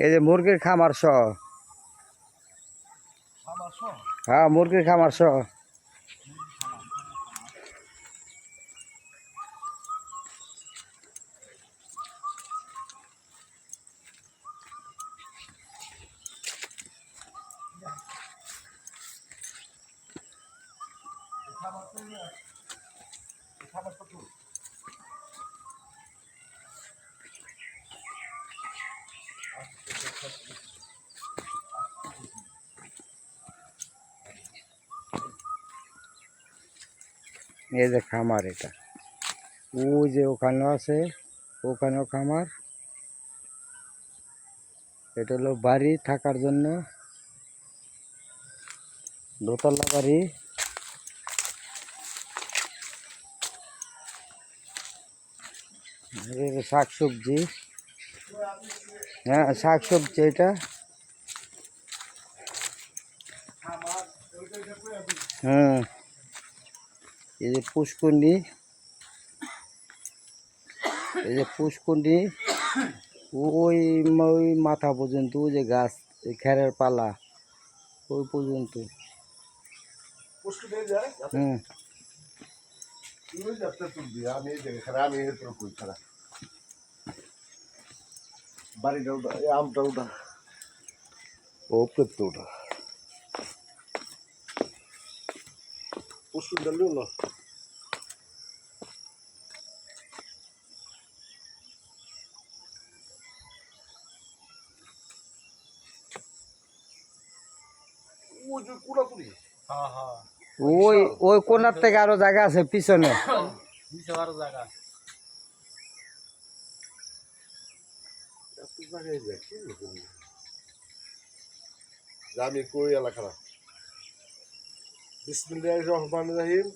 এই যে মুরগির খামার সহ। হ্যাঁ মুরগির খামার সহ। খাবার তো খাবার তো এই যে খামার এটা। ওই যে ওখানেও আছে ওখানেও খামার। এটা হলো বাড়ি থাকার জন্য। দোতলা বাড়ি। শাক সবজি হ্যাঁ শাক সবজি এটা। খাবার ওইটা এটা কইয়া দিই। হুম এই যে পুষ্কুন্ডি এই যে পুষ্কুন্ডি ওই ওই মাথা পর্যন্ত ওই যে গাছ এই খেরের পালা ওই পর্যন্ত। পুষ্টি দিয়ে যায়? হুম। তুই যাতে তুলবি আমি এই জায়গায় ওটা পুষ্টি ডালিও না ওই যে কুড়াকুড়ি হ্যাঁ হ্যাঁ ওই ওই কোনার থেকে আরও জায়গা আছে পিছনে দুইশো বারো জায়গা এত জায়গায় যায় কি রকম? যে আমি কই এলাকা বিসমিল্লাহ রহমান রহিম।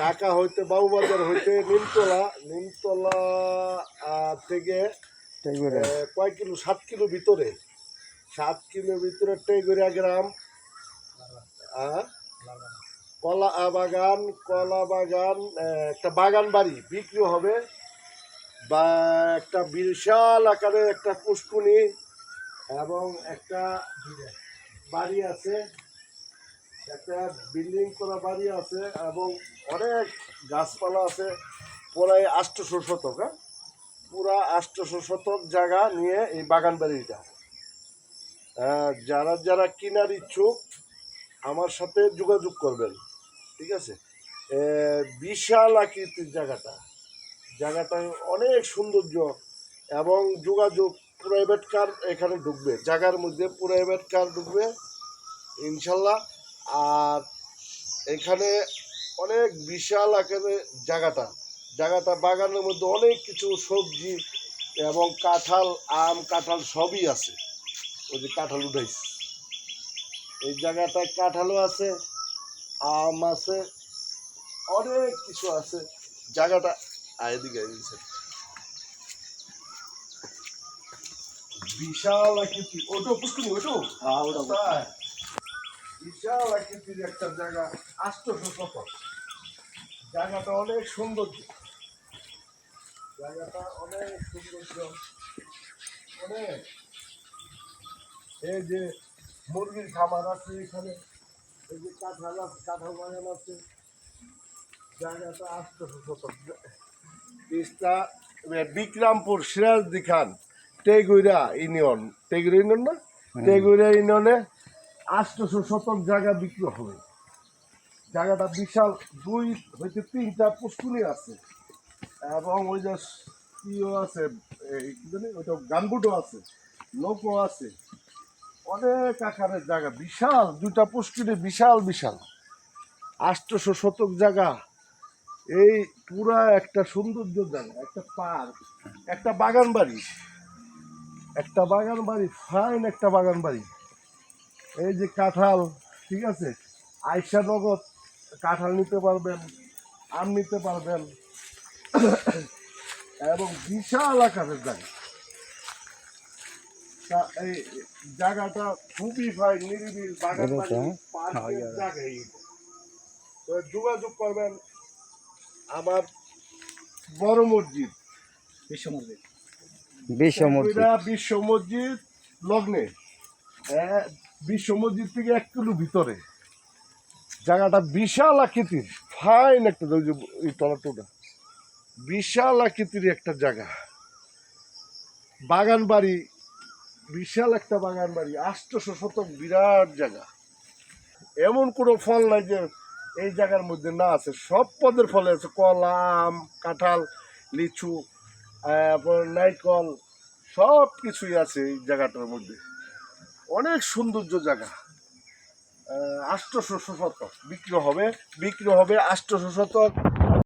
ঢাকা হইতে বাবুবাজার হইতে নিমতলা নিমতলা থেকে কয় কিলো? সাত কিলো ভিতরে। সাত কিলো ভিতরে টেগুরিয়া গ্রাম। কলা বাগান কলা বাগান একটা বাগান বাড়ি বিক্রি হবে। বা একটা বিশাল আকারের একটা পুষ্কুনি এবং একটা বাড়ি আছে, একটা বিল্ডিং করা বাড়ি আছে এবং অনেক গাছপালা আছে, প্রায় আষ্টশো শতক হ্যাঁ? পুরা আষ্টশো শতক জায়গা নিয়ে এই বাগান বাড়িটা। যারা যারা কেনার ইচ্ছুক, আমার সাথে যোগাযোগ করবেন, ঠিক আছে? বিশাল আকৃতির জায়গাটা। জায়গাটা অনেক সৌন্দর্য এবং যোগাযোগ প্রাইভেট কার এখানে ঢুকবে। জায়গার মধ্যে প্রাইভেট কার ঢুকবে, ইনশাল্লাহ। আর এখানে অনেক বিশাল আকারের জায়গাটা। জায়গাটা বাগানের মধ্যে অনেক কিছু সবজি এবং কাঁঠাল, আম, কাঁঠাল সবই আছে। ওই যে কাঁঠাল উঠাইছে। এই জায়গাটায় কাঁঠালও আছে, আম আছে, অনেক কিছু আছে। জায়গাটা আয় বিশাল আকৃতি ওটো পুষ্করি ওটো হ্যাঁ, ওটা বিশাল আকৃতির একটা জায়গা আষ্টশো শতক জায়গাটা অনেক সৌন্দর্য। জায়গাটা অনেক সৌন্দর্য। অনেক। এই যে মুরগির খামার আছে এখানে এই যে কাঁঠাল আছে কাঁঠাল বাগান আছে। জায়গাটা আষ্টশো শতক তিস্তা বিক্রামপুর সিরাজদি খান টেগুইরা ইউনিয়ন। টেগুইরা ইউনিয়ন না? টেগুইরা ইউনিয়নে আষ্টশো শতক জায়গা বিক্রি হবে। জায়গাটা বিশাল দুই হইতে তিনটা পুষ্কুনি আছে। এবং ওই যে ইও আছে ওইটা গানবুটও আছে লোকও আছে। অনেক আকারের জায়গা বিশাল দুইটা পুষ্কুনি বিশাল বিশাল। আষ্টশো শতক জায়গা। এই পুরা একটা সৌন্দর্য জায়গা একটা পার্ক একটা বাগান বাড়ি একটা বাগান বাড়ি ফাইন একটা বাগান বাড়ি। এই যে কাঁঠাল ঠিক আছে? আয়সা নগদ কাঁঠাল নিতে পারবেন আম নিতে পারবেন। এবং বিশাল আকারের জায়গা। তা এই জায়গাটা খুবই ফাইন নিরিবিল বাগান বাড়ি পার্কের জায়গা তো যোগাযোগ করবেন আমার বড় মসজিদ। বিশ্ব মসজিদ বিশ্ব মসজিদ লগ্নে। বিশ্ব মসজিদ থেকে এক কিলো ভিতরে। জায়গাটা বিশাল আকৃতির, ফাইন একটা ওই টলাটোটা বিশাল আকৃতির একটা জায়গা। বাগান বাড়ি, বিশাল একটা বাগান বাড়ি, আষ্টশো শতক বিরাট জায়গা। এমন কোনো ফল নাই যে এই জায়গার মধ্যে না আছে। সব পদের ফলে আছে কলা আম কাঁঠাল, লিচু তারপর নাইকল সব কিছুই আছে এই জায়গাটার মধ্যে। অনেক সৌন্দর্য জায়গা। আষ্টশো শতক বিক্রি হবে বিক্রি হবে আষ্টশো শতক